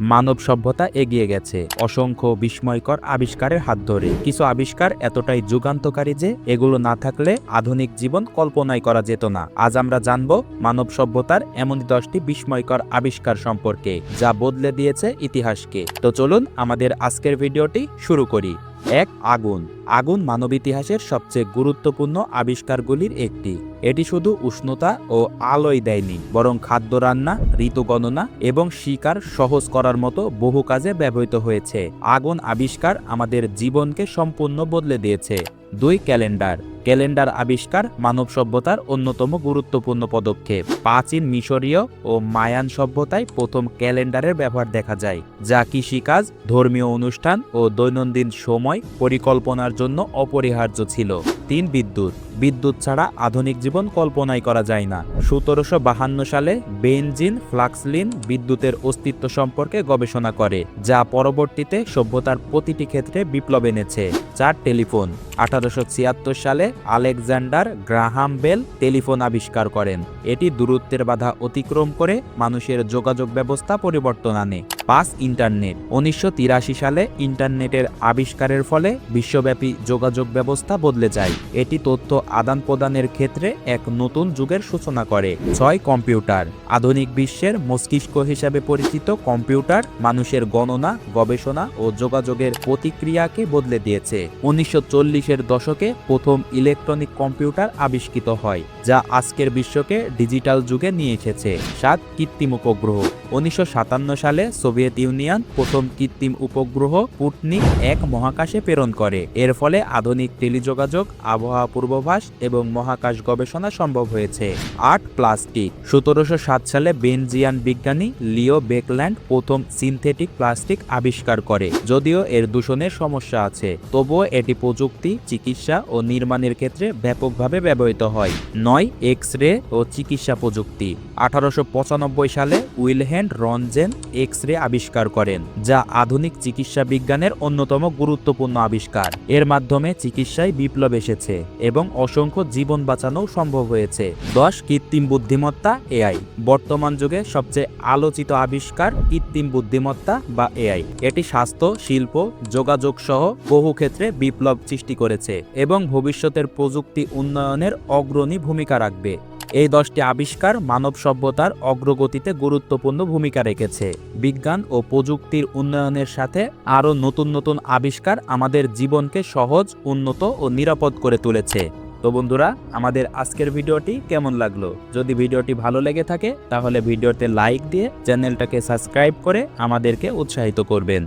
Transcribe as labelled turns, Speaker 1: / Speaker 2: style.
Speaker 1: মানব সভ্যতা এগিয়ে গেছে। অসংখ্য বিস্ময়কর আবিষ্কারের হাত ধরে। কিছু আবিষ্কার এতটাই যুগান্তকারী যে এগুলো না থাকলে আধুনিক জীবন কল্পনায় করা যেত না। আজ আমরা জানব মানব সভ্যতার এমন দশটি বিস্ময়কর আবিষ্কার সম্পর্কে, যা বদলে দিয়েছে ইতিহাসকে। তো চলুন আমাদের আজকের ভিডিওটি শুরু করি। এক, আগুন। আগুন মানব ইতিহাসের সবচেয়ে গুরুত্বপূর্ণ আবিষ্কারগুলির একটি। এটি শুধু উষ্ণতা ও আলোয় দেয়নি, বরং খাদ্য রান্না ঋতু গণনা এবং শিকার সহজ করার মতো বহু কাজে ব্যবহৃত হয়েছে। আগুন আবিষ্কার আমাদের জীবনকে সম্পূর্ণ বদলে দিয়েছে। দুই ক্যালেন্ডার। ক্যালেন্ডার আবিষ্কার মানব সভ্যতার অন্যতম গুরুত্বপূর্ণ পদক্ষেপ। প্রাচীন মিশরীয় ও মায়ান সভ্যতায় প্রথম ক্যালেন্ডারের ব্যবহার দেখা যায়, যা কৃষিকাজ, ধর্মীয় অনুষ্ঠান ও দৈনন্দিন সময় পরিকল্পনার জন্য অপরিহার্য ছিল। তিন বিদ্যুৎ। বিদ্যুৎ ছাড়া আধুনিক জীবন কল্পনাই করা যায় না। সতেরোশো বাহান্ন সালে বেনজিন ফ্লাক্সলিন বিদ্যুতের অস্তিত্ব সম্পর্কে গবেষণা করে, যা পরবর্তীতে সভ্যতার প্রতিটি ক্ষেত্রে বিপ্লব এনেছে। চার টেলিফোন। আঠারোশো ছিয়াত্তর সালে আলেকজান্ডার গ্রাহাম বেল টেলিফোন আবিষ্কার করেন। এটি দূরত্বের বাধা অতিক্রম করে মানুষের যোগাযোগ ব্যবস্থা পরিবর্তন আনে। পাঁচ, ইন্টারনেট। উনিশশো তিরাশি সালে ইন্টারনেটের আবিষ্কারের ফলে বিশ্বব্যাপী যোগাযোগ ব্যবস্থা বদলে যায়। এটি তথ্য আদান প্রদানের ক্ষেত্রে এক নতুন যুগের সূচনা করে। ছয় কম্পিউটার। আধুনিক বিশ্বের মস্তিষ্ক হিসাবে পরিচিত কম্পিউটার মানুষের গণনা, গবেষণা ও যোগাযোগের প্রতিক্রিয়াকে বদলে দিয়েছে। উনিশশো চল্লিশের দশকে প্রথম ইলেকট্রনিক কম্পিউটার আবিষ্কৃত হয়। যা আজকের বিশ্বকে ডিজিটাল যুগে নিয়ে এসেছে। সাত কৃত্রিম উপগ্রহ। উনিশশো সালে সোভিয়েত ইউনিয়ন প্রথম কৃত্রিম উপগ্রহ পুটনিক এক মহাকাশে প্রেরণ করে। এর ফলে আধুনিক টেলিযোগাযোগ, আবহাওয়া পূর্বাভাস এবং মহাকাশ গবেষণা সম্ভব হয়েছে। আট প্লাস্টিক। সতেরোশো সাত সালে বেনজিয়ান বিজ্ঞানী লিও বেকল্যান্ড প্রথম সিনথেটিক প্লাস্টিক আবিষ্কার করে, যদিও এর দূষণের সমস্যা আছে। তবুও এটি প্রযুক্তি, চিকিৎসা ও নির্মাণের ক্ষেত্রে ব্যাপকভাবে ব্যবহৃত হয়। নয় এক্স রে ও চিকিৎসা প্রযুক্তি। আঠারোশো সালে উইলহ্যান্ড রনজেন এক্স রে আবিষ্কার করেন, যা আধুনিক চিকিৎসা বিজ্ঞানের অন্যতম গুরুত্বপূর্ণ আবিষ্কার। এর মাধ্যমে চিকিৎসায় বিপ্লব এসেছে এবং অসংখ্য জীবন বাঁচানো সম্ভব হয়েছে। দশ কৃত্রিম বুদ্ধিমত্তা এআই বর্তমান যুগে সবচেয়ে আলোচিত আবিষ্কার কৃত্রিম বুদ্ধিমত্তা বা এআই এটি স্বাস্থ্য, শিল্প যোগাযোগ সহ বহু ক্ষেত্রে বিপ্লব সৃষ্টি করেছে এবং ভবিষ্যতের প্রযুক্তি উন্নয়নের অগ্রণী ভূমিকা রাখবে। এই দশটি আবিষ্কার মানব সভ্যতার অগ্রগতিতে গুরুত্বপূর্ণ ভূমিকা রেখেছে। বিজ্ঞান ও প্রযুক্তির উন্নয়নের সাথে আরও নতুন নতুন আবিষ্কার আমাদের জীবনকে সহজ, উন্নত ও নিরাপদ করে তুলেছে। তো বন্ধুরা, আমাদের আজকের ভিডিওটি কেমন লাগল? যদি ভিডিওটি ভালো লেগে থাকে, তাহলে ভিডিওতে লাইক দিয়ে চ্যানেলটাকে সাবস্ক্রাইব করে আমাদেরকে উৎসাহিত করবেন।